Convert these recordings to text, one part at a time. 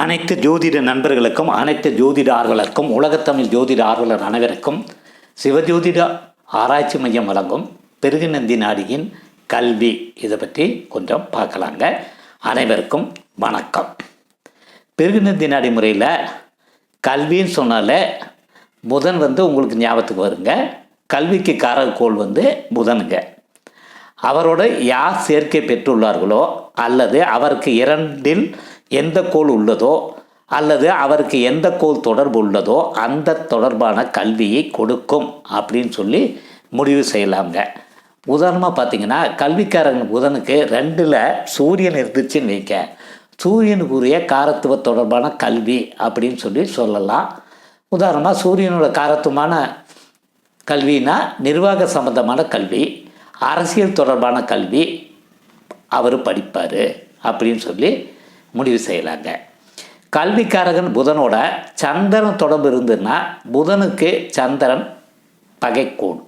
அனைத்து ஜோதிட நண்பர்களுக்கும் அனைத்து ஜோதிட ஆர்வலருக்கும் உலகத்தமிழ் ஜோதிட ஆர்வலர் அனைவருக்கும் சிவஜோதிட ஆராய்ச்சி மையம் வழங்கும் பெருகுநந்தி நாடியின் கல்வி. இதை பற்றி கொஞ்சம் பார்க்கலாங்க. அனைவருக்கும் வணக்கம். பெருகுநந்தி நாடி முறையில் கல்வின்னு சொன்னாலே புதன் வந்து உங்களுக்கு ஞாபகத்துக்கு வருங்க. கல்விக்கு காரகோள் வந்து புதனுங்க. அவரோட யார் சேர்க்கை பெற்றுள்ளார்களோ அல்லது அவருக்கு இரண்டில் எந்த கோள் உள்ளதோ அல்லது அவருக்கு எந்த கோள் தொடர்பு உள்ளதோ அந்த தொடர்பான கல்வியை கொடுக்கும் அப்படின்னு சொல்லி முடிவு செய்யலாங்க உதாரணமாக பார்த்தீங்கன்னா கல்விக்காரங்க புதனுக்கு ரெண்டில் சூரியன் இருந்துச்சுன்னு வைக்க சூரியனுக்குரிய காரத்துவ தொடர்பான கல்வி அப்படின்னு சொல்லி சொல்லலாம். உதாரணமாக சூரியனோட காரத்துவமான கல்வினா நிர்வாக சம்பந்தமான கல்வி அரசியல் தொடர்பான கல்வி அவர் படிப்பார் அப்படின்னு சொல்லி முடிவு செய்யலாங்க. கல்விக்காரகன் புதனோட சந்திரன் தொடர்பு இருந்துன்னா புதனுக்கு சந்திரன் பகைக்கூண்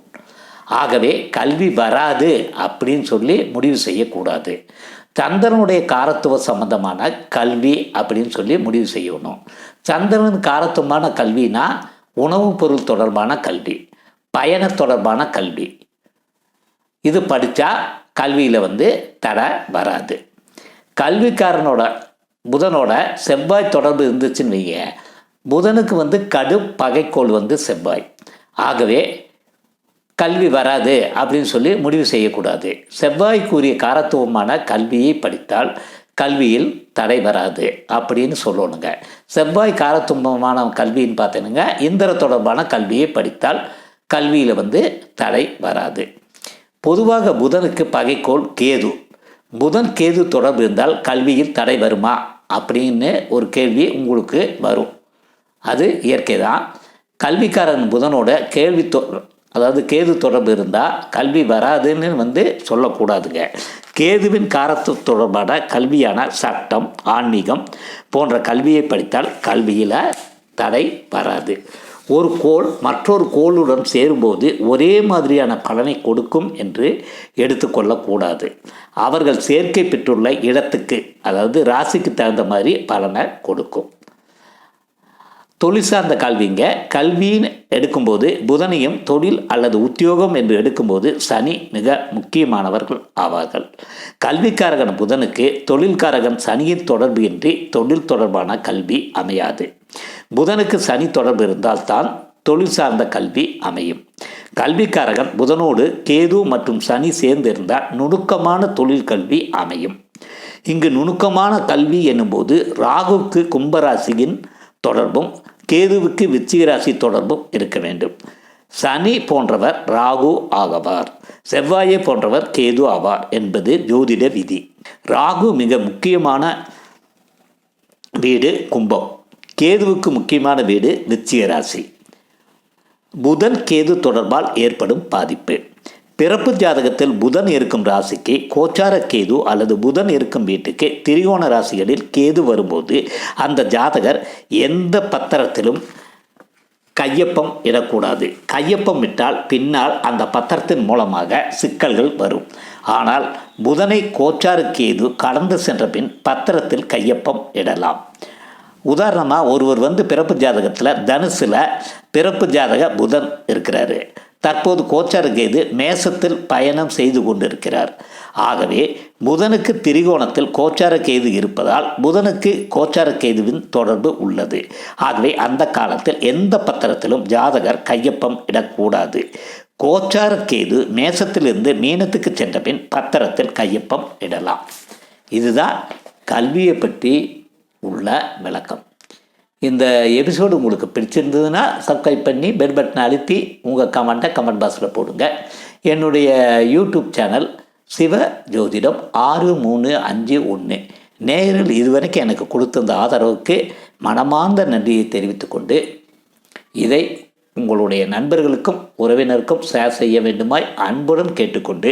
ஆகவே கல்வி வராது அப்படின்னு சொல்லி முடிவு செய்யக்கூடாது. சந்திரனுடைய காரத்துவ சம்பந்தமான கல்வி அப்படின்னு சொல்லி முடிவு செய்யணும். சந்திரன் காரத்துவமான கல்வினா உணவுப் பொருள் தொடர்பான கல்வி பயண தொடர்பான கல்வி. இது படித்தா கல்வியில் வந்து தடை வராது. கல்விக்காரனோட புதனோட செவ்வாய் தொடர்பு இருந்துச்சுன்னு வைங்க. புதனுக்கு வந்து கடு பகைக்கோள் வந்து செவ்வாய். ஆகவே கல்வி வராது அப்படின்னு சொல்லி முடிவு செய்யக்கூடாது. செவ்வாய்க்குரிய காரத்துவமான கல்வியை படித்தால் கல்வியில் தடை வராது அப்படின்னு சொல்லணுங்க. செவ்வாய் காரத்துவமான கல்வின்னு பார்த்தீங்கன்னா இந்திர தொடர்பான கல்வியை படித்தால் கல்வியில் வந்து தடை வராது. பொதுவாக புதனுக்கு பகைக்கோள் கேது. புதன் கேது தொடர்பு இருந்தால் கல்வியில் தடை வருமா அப்படின்னு ஒரு கேள்வி உங்களுக்கு வரும். அது இயற்கை தான் கல்விக்காரன் புதனோட கேள்வி தொ அதாவது கேது தொடர்பு இருந்தால் கல்வி வராதுன்னு வந்து சொல்லக்கூடாதுங்க. கேதுவின் காரத்து தொடர்பான கல்வியான சட்டம் ஆன்மீகம் போன்ற கல்வியை படித்தால் கல்வியில் தடை வராது. ஒரு கோள் மற்றொரு கோளுடன் சேரும்போது ஒரே மாதிரியான பலனை கொடுக்கும் என்று எடுத்துக்கொள்ளக்கூடாது அவர்கள் சேர்க்கை பெற்றுள்ள இடத்துக்கு அதாவது ராசிக்கு தகுந்த மாதிரி பலனை கொடுக்கும். தொழில் சார்ந்த கல்விங்க கல்வின்னு எடுக்கும்போது புதனையும் தொழில் அல்லது உத்தியோகம் என்று எடுக்கும்போது சனி மிக முக்கியமானவர்கள் ஆவார்கள். கல்விக்காரகன் புதனுக்கு தொழில்காரகன் சனியின் தொடர்பு இன்றி தொழில் தொடர்பான கல்வி அமையாது. புதனுக்கு சனி தொடர்பு இருந்தால் தான் தொழில் சார்ந்த கல்வி அமையும். கல்விக்காரகன் புதனோடு கேது மற்றும் சனி சேர்ந்திருந்தால் நுணுக்கமான தொழில் கல்வி அமையும். இங்கு நுணுக்கமான கல்வி என்னும்போது ராகுவுக்கு கும்பராசியின் தொடர்பும் கேதுவுக்கு விச்சிகராசி தொடர்பும் இருக்க வேண்டும். சனி போன்றவர் ராகு ஆகவார் செவ்வாயை போன்றவர் கேது ஆவார் என்பது ஜோதிட விதி. ராகு மிக முக்கியமான வீடு கும்பம். கேதுவுக்கு முக்கியமான வீடு நிச்சய ராசி. புதன் கேது தொடர்பால் ஏற்படும் பாதிப்பு. பிறப்பு ஜாதகத்தில் புதன் இருக்கும் ராசிக்கு கோச்சார கேது அல்லது புதன் இருக்கும் வீட்டுக்கு திரிகோண ராசிகளில் கேது வரும்போது அந்த ஜாதகர் எந்த பத்திரத்திலும் கையொப்பம் இடக்கூடாது. கையொப்பம் விட்டால் பின்னால் அந்த பத்திரத்தின் மூலமாக சிக்கல்கள் வரும். ஆனால் புதனை கோச்சார கேது கடந்து சென்ற பின் பத்திரத்தில் கையொப்பம் இடலாம். உதாரணமாக ஒருவர் வந்து பிறப்பு ஜாதகத்தில் தனுசில் பிறப்பு ஜாதக புதன் இருக்கிறாரு. தற்போது கோச்சார கேது மேசத்தில் பயணம் செய்து கொண்டிருக்கிறார். ஆகவே புதனுக்கு திரிகோணத்தில் கோச்சார கேது இருப்பதால் புதனுக்கு கோச்சார கேதுவின் தொடர்பு உள்ளது. ஆகவே அந்த காலத்தில் எந்த பத்திரத்திலும் ஜாதகர் கையொப்பம் இடக்கூடாது. கோச்சார கேது மேசத்திலிருந்து மீனத்துக்கு சென்ற பின் பத்திரத்தில் கையொப்பம் இடலாம். இதுதான் கல்வியை பற்றி உள்ள விளக்கம். இந்த எபிசோடு உங்களுக்கு பிடிச்சிருந்ததுன்னா சப்ஸ்கிரைப் பண்ணி பெல் பட்டனை அழுத்தி உங்கள் கமெண்ட்டை கமெண்ட் பாக்ஸில் போடுங்க. என்னுடைய யூடியூப் சேனல் சிவ ஜோதிடம் ஆறு மூணு அஞ்சு ஒன்று. நேரில் இதுவரைக்கும் எனக்கு கொடுத்திருந்த ஆதரவுக்கு மனமார்ந்த நன்றியை தெரிவித்துக்கொண்டு இதை உங்களுடைய நண்பர்களுக்கும் உறவினருக்கும் ஷேர் செய்ய வேண்டுமாய் அன்புடன் கேட்டுக்கொண்டு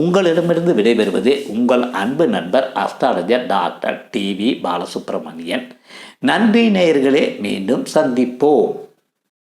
உங்களிடமிருந்து விடைபெறுவது உங்கள் அன்பு நண்பர் அஸ்ட்ராலஜர் டாக்டர் டிவி பாலசுப்ரமணியன். நன்றி நேயர்களே மீண்டும் சந்திப்போம்.